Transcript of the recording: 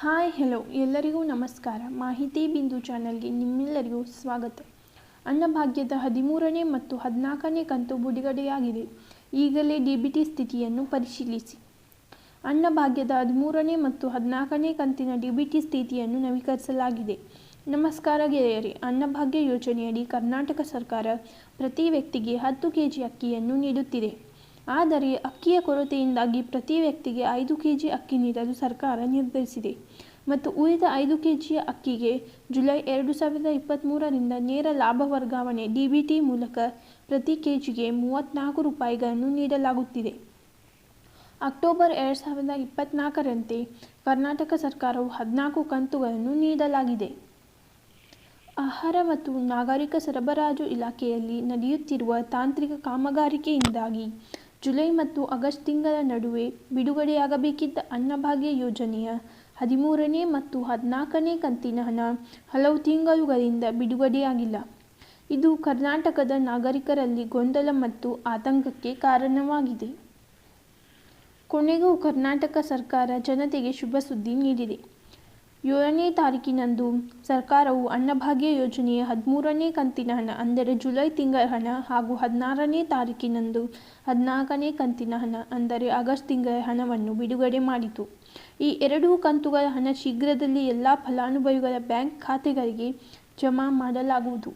Hi hello ಎಲ್ಲರಿಗೂ ನಮಸ್ಕಾರ. ಮಾಹಿತಿ ಬಿಂದು ಚಾನಲ್ಗೆ ನಿಮ್ಮೆಲ್ಲರಿಗೂ ಸ್ವಾಗತ. ಅನ್ನಭಾಗ್ಯದ ಹದಿಮೂರನೇ ಮತ್ತು ಹದಿನಾಲ್ಕನೇ ಕಂತು ಬಿಡುಗಡೆಯಾಗಿದೆ. ಈಗಲೇ ಡಿ ಬಿ ಟಿ ಸ್ಥಿತಿಯನ್ನು ಪರಿಶೀಲಿಸಿ. ಅನ್ನಭಾಗ್ಯದ ಹದಿಮೂರನೇ ಮತ್ತು ಹದಿನಾಲ್ಕನೇ ಕಂತಿನ ಡಿ ಬಿ ಟಿ ಸ್ಥಿತಿಯನ್ನು ನವೀಕರಿಸಲಾಗಿದೆ. ನಮಸ್ಕಾರ ಗೆಳೆಯರೇ. ಅನ್ನಭಾಗ್ಯ ಯೋಜನೆಯಡಿ ಕರ್ನಾಟಕ ಸರ್ಕಾರ ಪ್ರತಿ ವ್ಯಕ್ತಿಗೆ ಹತ್ತು ಕೆ ಜಿ ಅಕ್ಕಿಯನ್ನು ನೀಡುತ್ತಿದೆ. ಆದರೆ ಅಕ್ಕಿಯ ಕೊರತೆಯಿಂದಾಗಿ ಪ್ರತಿ ವ್ಯಕ್ತಿಗೆ ಐದು ಕೆ ಜಿ ಅಕ್ಕಿ ನೀಡಲು ಸರ್ಕಾರ ನಿರ್ಧರಿಸಿದೆ. ಮತ್ತು ಉಳಿದ ಐದು ಕೆ ಜಿಯ ಅಕ್ಕಿಗೆ ಜುಲೈ ಎರಡು ಸಾವಿರದ ಇಪ್ಪತ್ತ್ಮೂರರಿಂದ ನೇರ ಲಾಭ ವರ್ಗಾವಣೆ ಡಿ ಬಿ ಟಿ ಮೂಲಕ ಪ್ರತಿ ಕೆ ಜಿಗೆ ಮೂವತ್ತ್ನಾಲ್ಕು ರೂಪಾಯಿಗಳನ್ನು ನೀಡಲಾಗುತ್ತಿದೆ. ಅಕ್ಟೋಬರ್ ಎರಡು ಸಾವಿರದ ಇಪ್ಪತ್ತ್ನಾಲ್ಕರಂತೆ ಕರ್ನಾಟಕ ಸರ್ಕಾರವು ಹದಿನಾಲ್ಕು ಕಂತುಗಳನ್ನು ನೀಡಲಾಗಿದೆ. ಆಹಾರ ಮತ್ತು ನಾಗರಿಕ ಸರಬರಾಜು ಇಲಾಖೆಯಲ್ಲಿ ನಡೆಯುತ್ತಿರುವ ತಾಂತ್ರಿಕ ಕಾಮಗಾರಿಕೆಯಿಂದಾಗಿ ಜುಲೈ ಮತ್ತು ಆಗಸ್ಟ್ ತಿಂಗಳ ನಡುವೆ ಬಿಡುಗಡೆಯಾಗಬೇಕಿದ್ದ ಅನ್ನಭಾಗ್ಯ ಯೋಜನೆಯ ಹದಿಮೂರನೇ ಮತ್ತು ಹದಿನಾಲ್ಕನೇ ಕಂತಿನ ಹಣ ಹಲವು ತಿಂಗಳುಗಳಿಂದ ಬಿಡುಗಡೆಯಾಗಿಲ್ಲ. ಇದು ಕರ್ನಾಟಕದ ನಾಗರಿಕರಲ್ಲಿ ಗೊಂದಲ ಮತ್ತು ಆತಂಕಕ್ಕೆ ಕಾರಣವಾಗಿದೆ. ಕೊನೆಗೂ ಕರ್ನಾಟಕ ಸರ್ಕಾರ ಜನತೆಗೆ ಶುಭ ಸುದ್ದಿ ನೀಡಿದೆ. ಏಳನೇ ತಾರೀಕಿನಂದು ಸರ್ಕಾರವು ಅನ್ನಭಾಗ್ಯ ಯೋಜನೆಯ ಹದಿಮೂರನೇ ಕಂತಿನ ಹಣ, ಅಂದರೆ ಜುಲೈ ತಿಂಗಳ ಹಣ ಹಾಗೂ ಹದಿನಾರನೇ ತಾರೀಕಿನಂದು ಹದಿನಾಲ್ಕನೇ ಕಂತಿನ ಹಣ, ಅಂದರೆ ಆಗಸ್ಟ್ ತಿಂಗಳ ಹಣವನ್ನು ಬಿಡುಗಡೆ ಮಾಡಿತು. ಈ ಎರಡೂ ಕಂತುಗಳ ಹಣ ಶೀಘ್ರದಲ್ಲಿ ಎಲ್ಲ ಫಲಾನುಭವಿಗಳ ಬ್ಯಾಂಕ್ ಖಾತೆಗಳಿಗೆ ಜಮಾ ಮಾಡಲಾಗುವುದು.